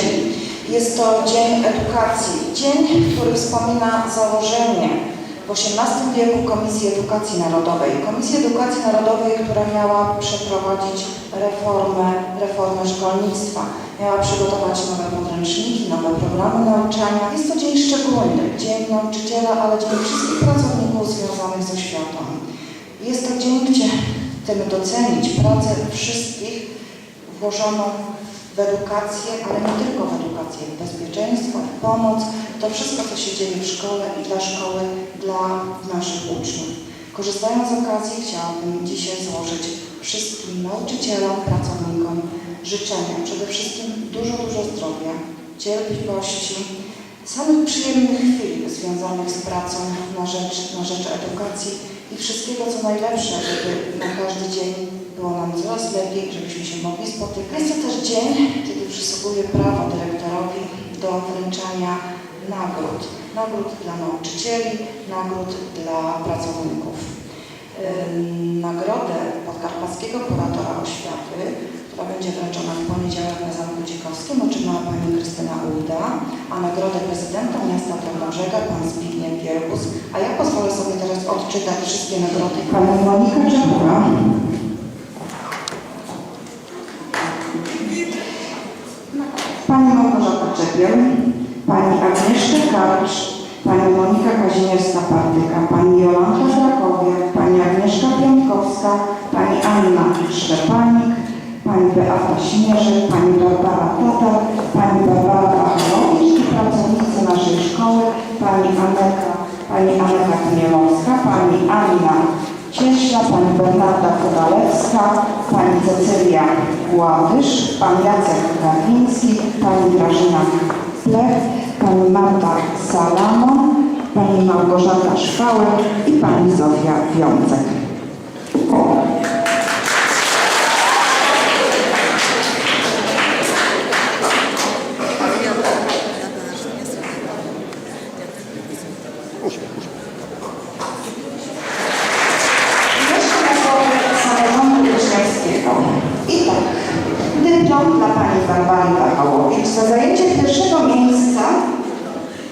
nauczycieli. Jest to Dzień Edukacji, dzień, który wspomina założenie w XVIII wieku Komisji Edukacji Narodowej. Komisji Edukacji Narodowej, która miała przeprowadzić reformę, reformę szkolnictwa, miała przygotować nowe podręczniki, nowe programy nauczania. Jest to dzień szczególny, dzień nauczyciela, ale dzień wszystkich pracowników związanych z oświatą. Jest to dzień, gdzie chcemy docenić pracę wszystkich włożoną w edukację, ale nie tylko w edukację, w bezpieczeństwo, w pomoc, to wszystko, co się dzieje w szkole i dla szkoły, dla naszych uczniów. Korzystając z okazji, chciałabym dzisiaj złożyć wszystkim nauczycielom, pracownikom życzenia. Przede wszystkim dużo, dużo zdrowia, cierpliwości, samych przyjemnych chwil związanych z pracą na rzecz, na rzecz edukacji i wszystkiego, co najlepsze, żeby na każdy dzień było nam coraz lepiej, żebyśmy się mogli spotykać. Jest to też dzień, kiedy przysługuje prawo dyrektorowi do wręczania nagród. Nagród dla nauczycieli, nagród dla pracowników. Nagrodę Podkarpackiego Kuratora Oświaty, która będzie wręczona w poniedziałek na Zamku Dzikowskim, otrzymała Pani Krystyna Ulda, a nagrodę prezydenta miasta Tarnożega Pan Zbigniew Wielgus. A ja pozwolę sobie teraz odczytać wszystkie nagrody. Pani Monika Czapura. Pani Agnieszka Karcz, Pani Monika Kazimierska-Partyka, Pani Jolanta Zrakowiak, Pani Agnieszka Piątkowska, Pani Anna Szczepanik, Pani Beata Śmierzek, Pani Barbara Tatar, Pani Barbara Pachlowicz i pracownicy naszej szkoły, Pani Aneka, Pani Aneka Chmielowska, Pani Anna Cieśla, Pani Bernarda Kowalewska, Pani Cecylia Ładysz, Pan Jacek Karwiński, Pani Grażyna Plech, Pani Marta Salamon, Pani Małgorzata Szpałek i Pani Zofia Wiącek. Jeszcze na słowie samorządu uczniowskiego. I tak, dyplom dla Pani Barbary Pachałowicz za zajęcie pierwszego miejsca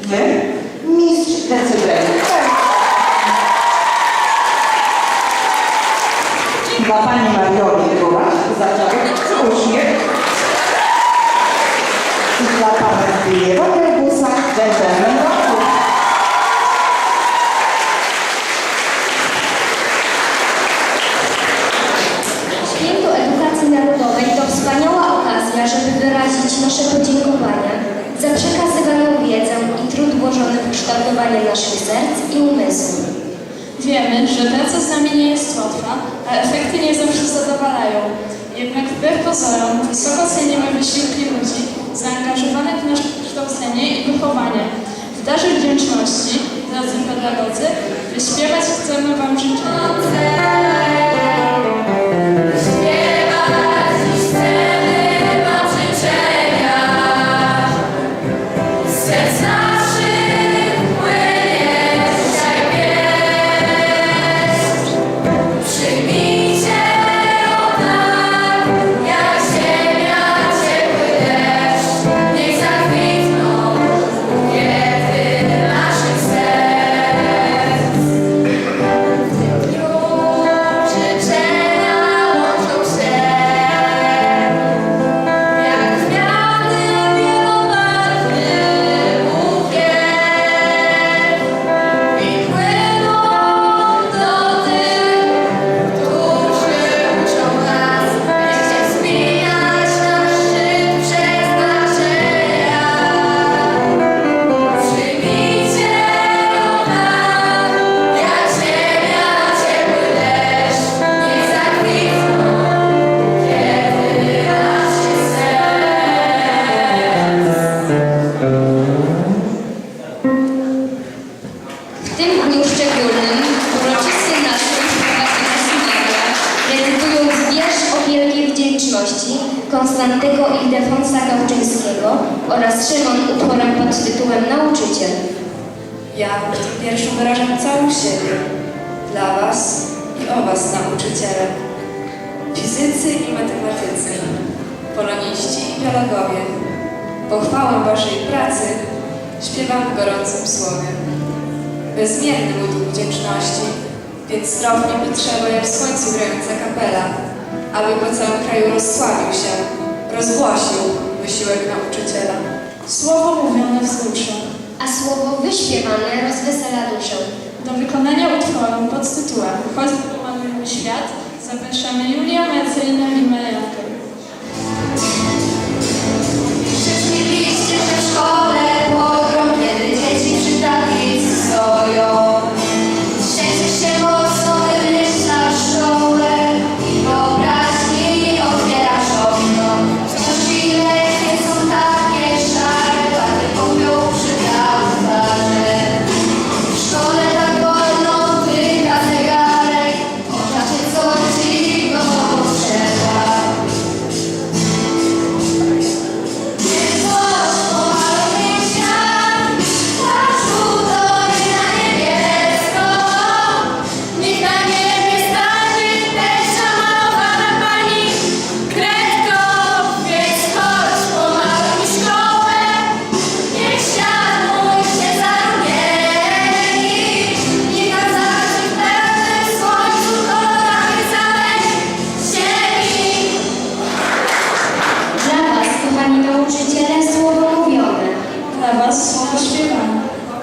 w Mistrz Decybeli. Dla Pani Marioli nasze podziękowania za przekazywaną wiedzę i trud włożony w kształtowanie naszych serc i umysłów. Wiemy, że praca z nami nie jest łatwa, a efekty nie zawsze zadowalają. Jednak wbrew pozorom wysoko cenimy wysiłki ludzi zaangażowanych w nasze kształcenie i wychowanie. W darze wdzięczności, drodzy pedagodzy, wyśpiewać chcemy Wam życzenia. Dla Was i o Was, nauczyciele. Fizycy i matematycy, poloniści i biologowie. Pochwałę Waszej pracy śpiewam w gorącym słowie. Bezmierny mój dług wdzięczności, więc strof nie potrzeba jak w słońcu grająca kapela, aby po całym kraju rozsławił się, rozgłosił wysiłek nauczyciela. Słowo mówione wzrusza. A słowo wyśpiewane rozwesela duszę. Do wykonania utworu pod tytułem Choćby pomalujemy świat zapraszamy Julię, Marcelinę i Mariankę.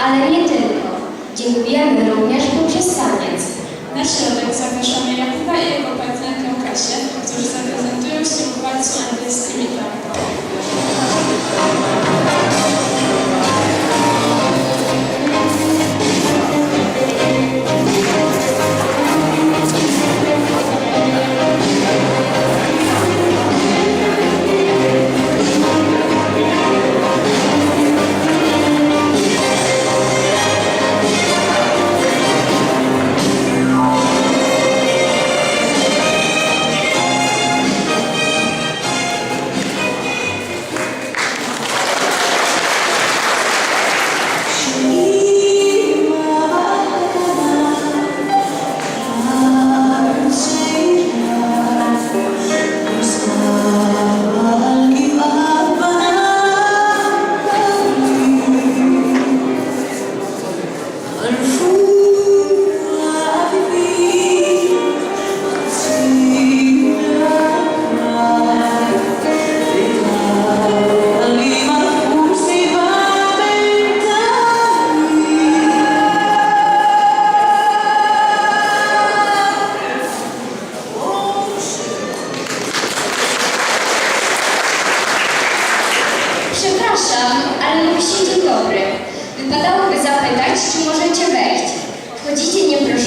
Ale nie tylko. Dziękujemy również poprzez taniec. Na środek zapraszamy Jakuba i jego partnerkę Kasię, którzy zaprezentują się w walcu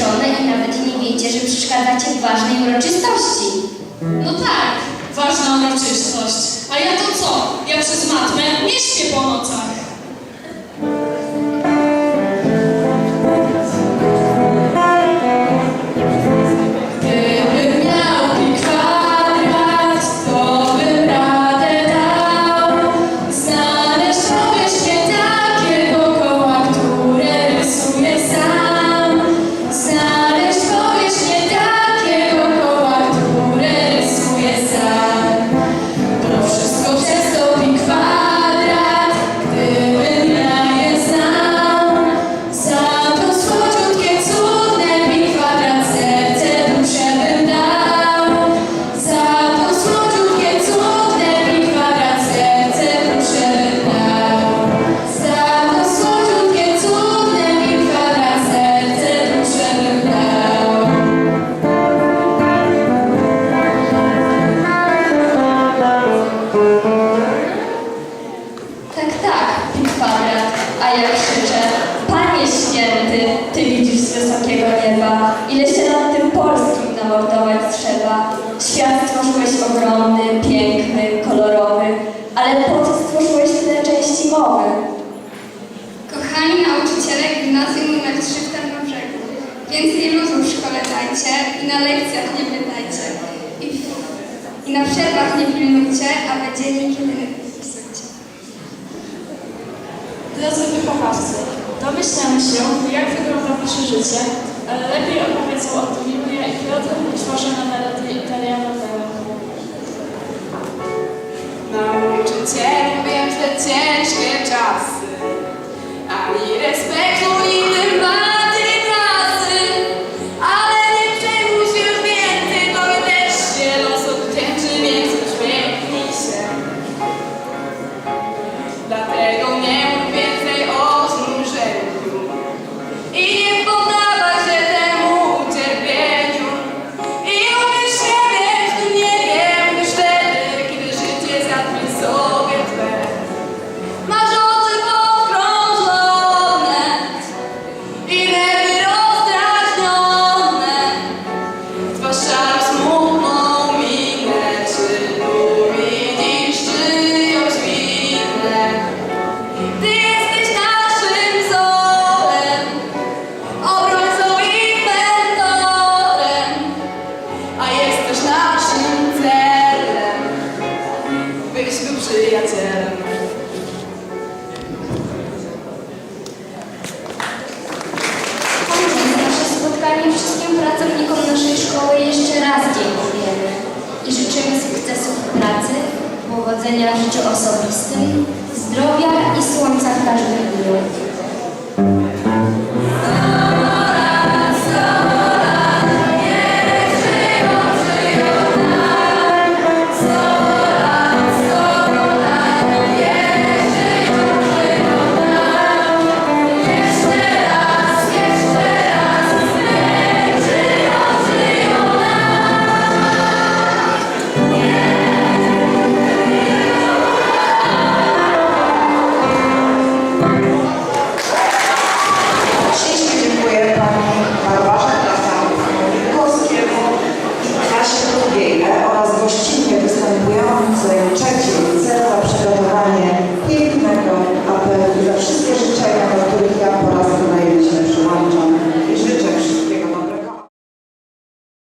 Nieproszone i nawet nie wiecie, że przeszkadzacie w ważnej uroczystości. No tak, ważna uroczystość. A ja to co? Ja przez matmę nie śpię po nocach. z wysokiego nieba, ileś się nad tym polskim namordować trzeba. Świat stworzyłeś ogromny, piękny, kolorowy, ale po co stworzyłeś tyle części mowy? Kochani nauczyciele gimnazjum nr 3 w Tarnobrzegu, więcej luzu w szkole dajcie i na lekcjach nie pytajcie. I, i na przerwach nie pilnujcie, a będzie kiedy pisujcie. Drodzy wychowawcy, Domyślam się, jak wygląda Wasze życie, ale lepiej opowiedzą o tym Julia i Piotr utworzone melodie Italiano Bello. Nauczycielu, wiem, że Cię